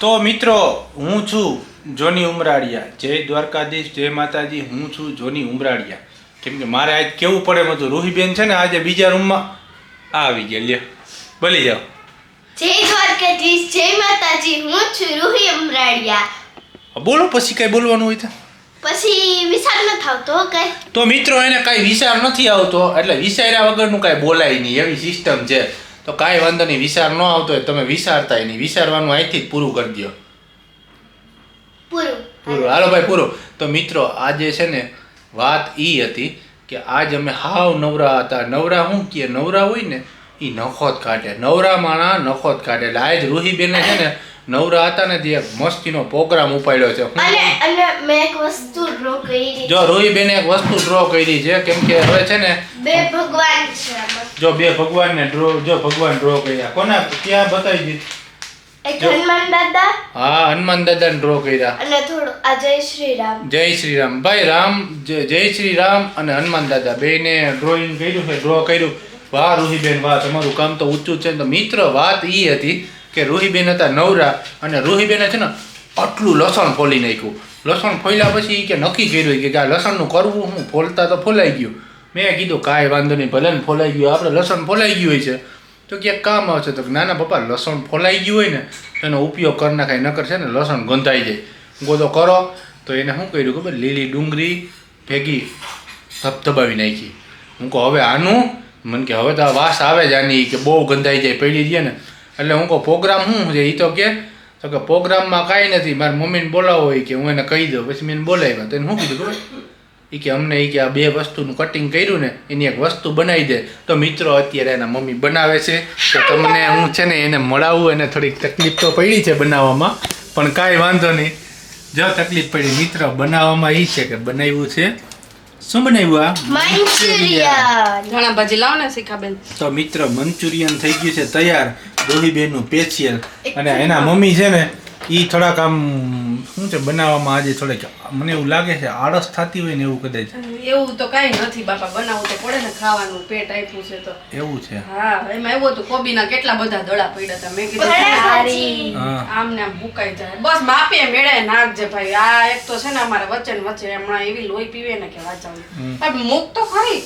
તો મિત્રો હું છું જોની ઉમરાળિયા. જય દ્વારકાધીશ જય માતાજી હું છું જોની ઉમરાળિયા. કેમ કે મારે આજ કેવું પડે બધું રૂહીબેન છે ને આજે બીજા રૂમમાં આવી ગયા. લ્યો બોલી જાઓ. જય દ્વારકાધીશ જય માતાજી હું છું રૂહી ઉમરાળિયા. બોલો પછી કઈ બોલવાનું હોય તો. પછી વિચાર ન આવતો કઈ. તો મિત્રો એને કાંઈ વિચાર નથી આવતો. એટલે વિચાર્યા વગરનું કાંઈ બોલાય નહીં. એવી સિસ્ટમ છે. તો કાંઈ વાંધો નહીં વિચાર ન આવતો હોય તમે વિચારતા નહીં. વિચારવાનું અહીંથી જ પૂરું કરી દો પૂરું. હાલો ભાઈ પૂરું. તો મિત્રો આજે છે ને વાત એ હતી કે આજ અમે હાવ નવરા હતા. નવરા શું કે નવરા હોય ને એ નખોત કાઢે નવરા માણા નખોત કાઢે એટલે આજ રૂહીબેને છે ને નવરા હતા ને એક મસ્તીનો પ્રોગ્રામ ઉપાડ્યો છે. અને અને મેં એક વસ્તુ ડ્રો કરી. જો રૂહીબેને એક વસ્તુ ડ્રો કરી છે કેમ કે હવે છે ને બે ભગવાન છે જો બે ભગવાનને ડ્રો જો ભગવાન ડ્રો કર્યા. કોના ક્યાં બતાવી દીધી એક હનુમાન દાદા. હા હનુમાન દાદાને ડ્રો કર્યા. અને થોડું આ જય શ્રી રામ જય શ્રી રામ ભાઈ રામ જય શ્રી રામ અને હનુમાન દાદા બેને ડ્રોઈંગ કર્યું છે ડ્રો કર્યું. વાહ રૂહીબેન વાહ તમારું કામ તો ઊંચું જ છે. તો મિત્ર વાત એ હતી કે રૂહીબેન હતા નવરા અને રૂહીબેને છે ને આટલું લસણ ફોલી નાખ્યું. લસણ ફોલ્યા પછી કે નક્કી કર્યું કે આ લસણનું કરવું હું ફોલતા તો ફોલાઈ ગયું. મેં કીધું કાંઈ વાંધો નહીં, ભલે ને ફોલાઈ ગયું, આપણે લસણ ફોલાઈ ગયું હોય છે. તો ક્યાંક કામ આવશે તો નાના પપ્પા, લસણ ફોલાઈ ગયું હોય ને, તો એનો ઉપયોગ કરી નાખાય, નકર છે ને લસણ ગંધાઈ જાય. ગોદો કરો. તો એને શું કર્યું ખબર? લીલી ડુંગળી ભેગી ધબધબાવી નાખી. હું કહું, હવે આનું? મને કે, હવે તો આ વાસ આવે જ આની, કે બહુ ગંધાઈ જાય, પડી જાય ને. એટલે હું કહું પ્રોગ્રામ શું છે? એ તો કે તો કે પ્રોગ્રામમાં કાંઈ નથી મારી મમ્મીને બોલાવો. હોય કે હું એને કહી દઉં. પછી મેં બોલાવ્યા. તો એને શું કીધું ખબર? એ કે અમને એ કે આ બે વસ્તુનું કટિંગ કર્યું ને એની એક વસ્તુ બનાવી દે. તો મિત્રો અત્યારે એના મમ્મી બનાવે છે. તો તમને હું છે ને એને મળાવું એને થોડીક તકલીફ તો પડી છે બનાવવામાં પણ કાંઈ વાંધો નહીં. જો તકલીફ પડી મિત્ર બનાવવામાં એ છે કે બનાવ્યું છે. શું બનાવ્યું આ? મંચુરિયન. ઘણા ભાજી લાવો ને શિખાબેન. તો મિત્ર મંચુરિયન થઈ ગયું છે તૈયાર. રોહીબેનનું પેશિયલ. અને એના મમ્મી છે ને એ થોડાક આમ શું છે બનાવવામાં આજે થોડીક મને એવું લાગે છે આળસ થતી હોય ને એવું કદાચ. એવું તો કાંઈ નથી બાપા બનાવવું તો પડે ને ખાવાનું પેટ આપ્યું છે તો. એવું છે. હા એમાં એવું હતું કોબીના કેટલા બધા દડા પડ્યા હતા મેં કીધું. આમ ને આમ ભૂકાઈ જાય. બસ માપે મેળે નાખજે ભાઈ. આ એક તો છે ને અમારે વચ્ચે ને વચ્ચે હમણાં એવી લોહી પીવે ને કે વાંચાવું મુક મૂક તો ખરી.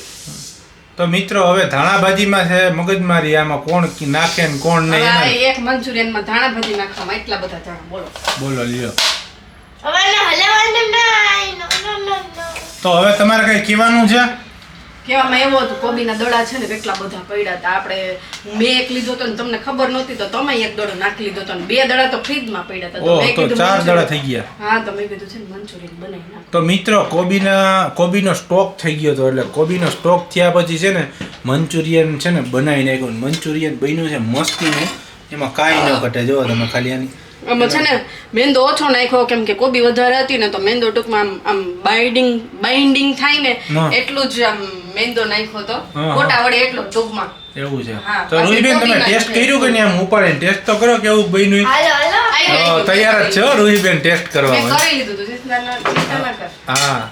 તો મિત્રો હવે ધાણા ભાજીમાં છે મગજમારી આમાં કોણ નાખે ને કોણ નહીં આ એક મંચુરિયનમાં ધાણાભાજી નાખવામાં એટલા બધા ધાણા બોલો. બોલો લ્યો. હવે ને હલેવાનું નહીં. નો નો નો નો તો હવે તમારે કઈ કહેવાનું છે? કહેવામાં એવું હતું કોબીના દડા છે ને કેટલા બધા પડ્યા હતા. આપણે મેં એક લીધો હતો ને તમને ખબર નહોતી તો તમે એક દડો નાખી લીધો હતો ને બે દડા તો ફ્રીજમાં પડ્યા હતા. તો મેં કીધું ચાર દડા થઈ ગયા. હા તો મેં કીધું છે ને મંચુરિયન બનાવી નાખ. તો મિત્રો કોબીના કોબીનો સ્ટોક થઈ ગયો હતો એટલે કોબીનો સ્ટોક થયા પછી છે ને મંચુરિયન છે ને બનાવી નાખ્યું. મંચુરિયન બન્યું છે મસ્તીનું એમાં કાંઈ ન ઘટે. જો તમે ખાલી આની. આમાં છે ને મેંદો ઓછો નાખ્યો કેમ કે કોબી વધારે હતી ને તો મેંદો ટૂંકમાં આમ આમ બાઇન્ડિંગ બાઇન્ડિંગ થાય ને એટલું જ આમ મેંદો નાખ્યો તો. હા. ગોટા વડે એટલો ટૂંકમાં. એવું છે. હા, તો રૂહીબેન તમે ટેસ્ટ કર્યું કે નહીં આમ ઉપાડીને? ટેસ્ટ તો કરો કેવું બન્યું? હા. તૈયાર જ છે હો રૂહીબેન ટેસ્ટ કરવા. કરી લીધું હા.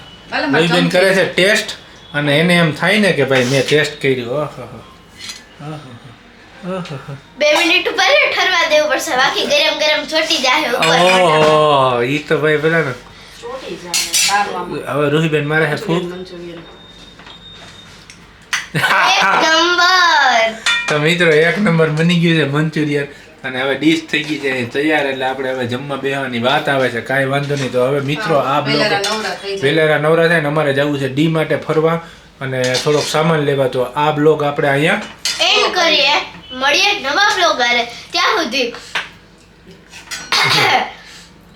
રૂહીબેન કરે છે ટેસ્ટ અને એને એમ થાય ને કે ભાઈ મેં ટેસ્ટ કર્યું. ઓહો બે મિનિટ ઉપર ઠરવા દેવું પડશે. બાકી ગરમ ગરમ ચોટી જાય ઉપર. ઓહો ઈ તો ભાઈ પેલા ને. ચોટી જાય. હવે રૂહીબેન મારે હે એક નંબર. તો મિત્રો એક નંબર બની ગયું છે મંચુરિયન. અને હવે ડીશ થઈ ગઈ છે તૈયાર એટલે આપણે હવે જમવા બેહવાની વાત આવે છે કાંઈ વાંધો નહીં. તો હવે મિત્રો આ બ્લોગ વેલેરા નવરા વેલેરા નવરા થાય ને અમારે જવું છે ડી માટે ફરવા. અને થોડોક સામાન લેવા તો આ બ્લોગ આપણે અહીંયા એન્ડ કરીએ. મળીએ નવા બ્લોગર ત્યાં સુધી.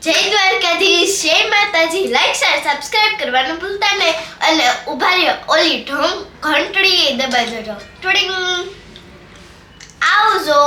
જય દ્વારકાધીશ જય માતાજી. લાઈક શેર સબસ્ક્રાઇબ કરવાનું ભૂલતા નહીં. અને ઊભા રહ્યો ઓલી ઢોંગ ઘંટડી દબાઈ દેજો ટુડિંગ. આવજો.